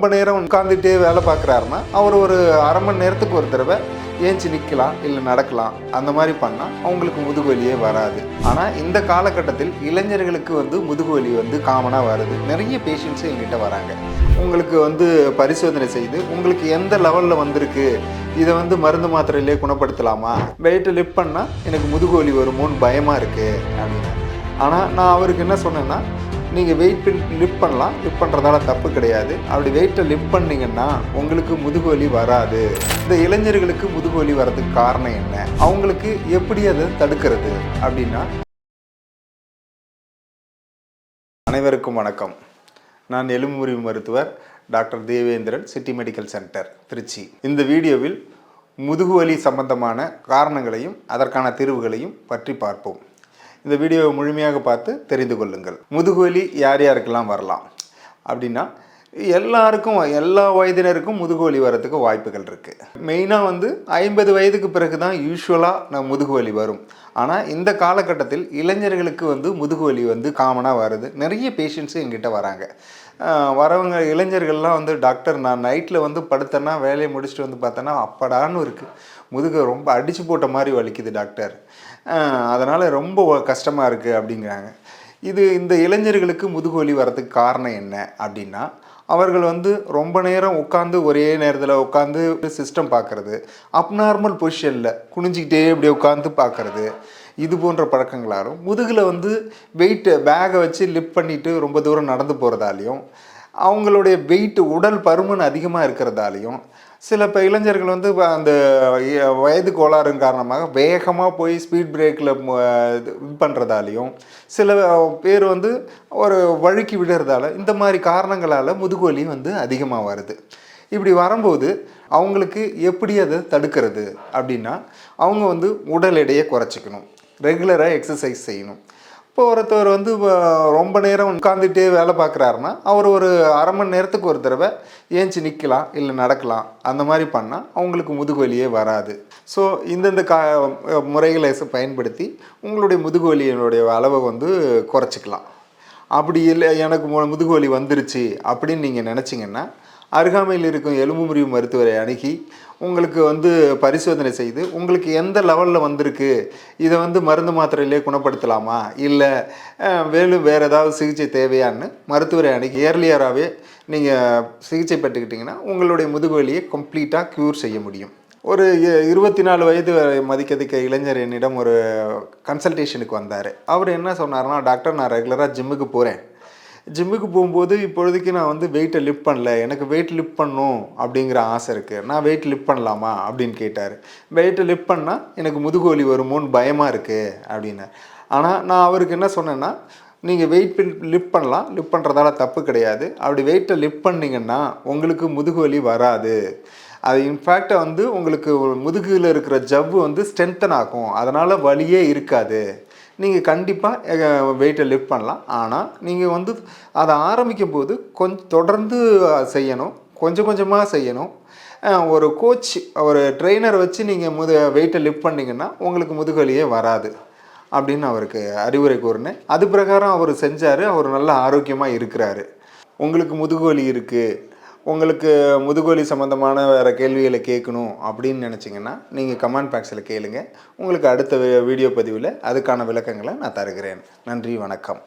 ரொம்ப நேரம் உட்காந்துட்டே வேலை பார்க்குறாருன்னா அவர் ஒரு அரை மணி நேரத்துக்கு ஒரு தடவை ஏஞ்சி நிற்கலாம் இல்லை நடக்கலாம் அந்த மாதிரி பண்ணால் அவங்களுக்கு முதுகு வலியே வராது. ஆனால் இந்த காலகட்டத்தில் இளைஞர்களுக்கு வந்து முதுகு வலி வந்து காமனாக வருது. நிறைய பேஷண்ட்ஸ் எங்கிட்ட வராங்க. உங்களுக்கு வந்து பரிசோதனை செய்து உங்களுக்கு எந்த லெவலில் வந்திருக்கு இதை வந்து மருந்து மாத்திரையிலே குணப்படுத்தலாமா? வெயிட்டை லிஃப்ட் பண்ணால் எனக்கு முதுகு வலி வருமோன்னு பயமாக இருக்குது அப்படின்னு. ஆனால் நான் அவருக்கு என்ன சொன்னேன்னா நீங்கள் வெயிட் லிஃப்ட் பண்ணலாம். லிஃப்ட் பண்ணுறதால தப்பு கிடையாது. அப்படி வெயிட்டை லிஃப்ட் பண்ணீங்கன்னா உங்களுக்கு முதுகு வலி வராது. இந்த இளைஞர்களுக்கு முதுகு வலி வர்றதுக்கு காரணம் என்ன? அவங்களுக்கு எப்படி அதை தடுக்கிறது? அப்படின்னா அனைவருக்கும் வணக்கம். நான் எலும்புமுறி மருத்துவர் doctor Devendran city medical centre Trichy. இந்த வீடியோவில் முதுகுவலி சம்பந்தமான காரணங்களையும் அதற்கான தீர்வுகளையும் பற்றி பார்ப்போம். இந்த வீடியோவை முழுமையாக பார்த்து தெரிந்து கொள்ளுங்கள். முதுகுவலி யார் யாருக்கெல்லாம் வரலாம்? அப்படின்னா எல்லாருக்கும் எல்லா வயதினருக்கும் முதுகுவலி வரத்துக்கு வாய்ப்புகள் இருக்குது மெயினாக வந்து ஐம்பது வயதுக்கு பிறகு தான் யூஸ்வலாக நான் முதுகுவலி வரும். ஆனால் இந்த காலகட்டத்தில் இளைஞர்களுக்கு வந்து முதுகுவலி வந்து காமனாக வருது நிறைய பேஷண்ட்ஸு எங்கிட்ட வராங்க. வரவங்க இளைஞர்கள்லாம் வந்து டாக்டர் நான் நைட்டில் வந்து படுத்தேன்னா வேலையை முடிச்சுட்டு வந்து பார்த்தேன்னா அப்படான்னு இருக்குது முதுகு ரொம்ப அடித்து போட்ட மாதிரி வலிக்குது டாக்டர் அதனால் ரொம்ப கஷ்டமாக இருக்குது அப்படிங்கிறாங்க. இது இந்த இளைஞர்களுக்கு முதுகுவலி வரதுக்கு காரணம் என்ன அப்படின்னா அவர்கள் வந்து ரொம்ப நேரம் உட்காந்து ஒரே நேரத்தில் உட்காந்து சிஸ்டம் பார்க்குறது அப்நார்மல் பொசிஷனில் குனிஞ்சிக்கிட்டே இப்படி உட்காந்து பார்க்குறது இது போன்ற பழக்கங்களாலும் முதுகில் வந்து வெயிட்டை பேகை வச்சு லிஃப்ட் பண்ணிவிட்டு ரொம்ப தூரம் நடந்து போகிறதாலையும் அவங்களுடைய வெயிட் உடல் பருமன் அதிகமாக இருக்கிறதாலையும் சில இப்போ இளைஞர்கள் வந்து வ- அந்த வயது கோளாறு காரணமாக வேகமாக போய் ஸ்பீட் பிரேக்கில் இது பண்ணுறதாலையும் சில பேர் வந்து ஒரு வழுக்கி விடுறதால இந்த மாதிரி காரணங்களால் முதுகுவலி வந்து அதிகமாக வருது. இப்படி வரும்போது அவங்களுக்கு எப்படி அதை தடுக்கிறது அப்படின்னா அவங்க வந்து உடல் எடையை குறைச்சிக்கணும். ரெகுலராக எக்ஸசைஸ் செய்யணும். இப்போ ஒருத்தர் வந்து ரொம்ப நேரம் உட்காந்துட்டே வேலை பார்க்குறாருன்னா அவர் ஒரு அரை மணி நேரத்துக்கு ஒரு தடவை ஏஞ்சி நிற்கலாம் இல்லை நடக்கலாம் அந்த மாதிரி பண்ணால் அவங்களுக்கு முதுகு வலியே வராது. ஸோ இந்தந்த கா முறைகளை ச- பயன்படுத்தி உங்களுடைய முதுகு வலியினுடைய அளவை வந்து குறைச்சிக்கலாம். அப்படி இல்லை எனக்கு மு- முதுகு வலி வந்துருச்சு அப்படின்னு நீங்கள் நினச்சிங்கன்னா அருகாமையில் இருக்கும் எலும்பு முறிவு மருத்துவரை அணுகி உங்களுக்கு வந்து பரிசோதனை செய்து உங்களுக்கு எந்த லெவலில் வந்திருக்கு இதை வந்து மருந்து மாத்திரையிலே குணப்படுத்தலாமா? இல்லை வேலும் வேறு ஏதாவது சிகிச்சை தேவையான்னு மருத்துவரை அணுகி ஏர்லியராகவே நீங்கள் சிகிச்சை பெற்றுக்கிட்டிங்கன்னா உங்களுடைய முதுகு வலியை கம்ப்ளீட்டாக க்யூர் செய்ய முடியும். ஒரு இருபத்தி நாலு வயது மதிக்கதிக்க இளைஞர் என்னிடம் ஒரு கன்சல்டேஷனுக்கு வந்தார். அவர் என்ன சொன்னார்னா டாக்டர் நான் ரெகுலராக ஜிம்முக்கு போகிறேன் ஜிம்முக்கு போகும்போது இப்பொழுதுக்கு நான் வந்து வெயிட்டை லிஃப்ட் பண்ணல. எனக்கு வெயிட் லிஃப்ட் பண்ணணும் அப்படிங்கிற ஆசை இருக்குது நான் வெயிட் லிஃப்ட் பண்ணலாமா அப்படின்னு கேட்டார். வெயிட்டை லிஃப்ட் பண்ணால் எனக்கு முதுகு வலி வருமோன்னு பயமாக இருக்குது அப்படின்னார் ஆனால் நான் அவருக்கு என்ன சொன்னேன்னா நீங்கள் வெயிட் லிஃப்ட் பண்ணலாம். லிஃப்ட் பண்ணுறதால தப்பு கிடையாது. அப்படி வெயிட்டை லிஃப்ட் பண்ணிங்கன்னா உங்களுக்கு முதுகு வலி வராது. அது இன்ஃபேக்டை வந்து உங்களுக்கு முதுகில் இருக்கிற ஜவ்வு வந்து ஸ்ட்ரென்தன் ஆகும். அதனால் வலியே இருக்காது. நீங்கள் கண்டிப்பாக வெயிட்டை லிஃப்ட் பண்ணலாம். ஆனால் நீங்கள் வந்து அதை ஆரம்பிக்கும் போது கொஞ்சம் தொடர்ந்து செய்யணும். கொஞ்சம் கொஞ்சமாக செய்யணும். ஒரு கோச் ஒரு ட்ரெயினர் வச்சு நீங்கள் முது வெயிட்டை லிஃப்ட் பண்ணிங்கன்னா உங்களுக்கு முதுகலியே வராது. அப்படின்னு அவருக்கு அறிவுரை கூறினேன். அது பிரகாரம் அவர் செஞ்சார். அவர் நல்ல ஆரோக்கியமாக இருக்கிறாரு. உங்களுக்கு முதுகுவலி இருக்குது உங்களுக்கு முதுகோலி சம்மந்தமான வேறு கேள்விகளை கேட்கணும் அப்படின்னு நினச்சிங்கன்னா நீங்கள் கமெண்ட் பாக்ஸில் கேளுங்கள் உங்களுக்கு அடுத்த வீடியோ பதிவில் அதுக்கான விளக்கங்களை நான் தருகிறேன். நன்றி வணக்கம்.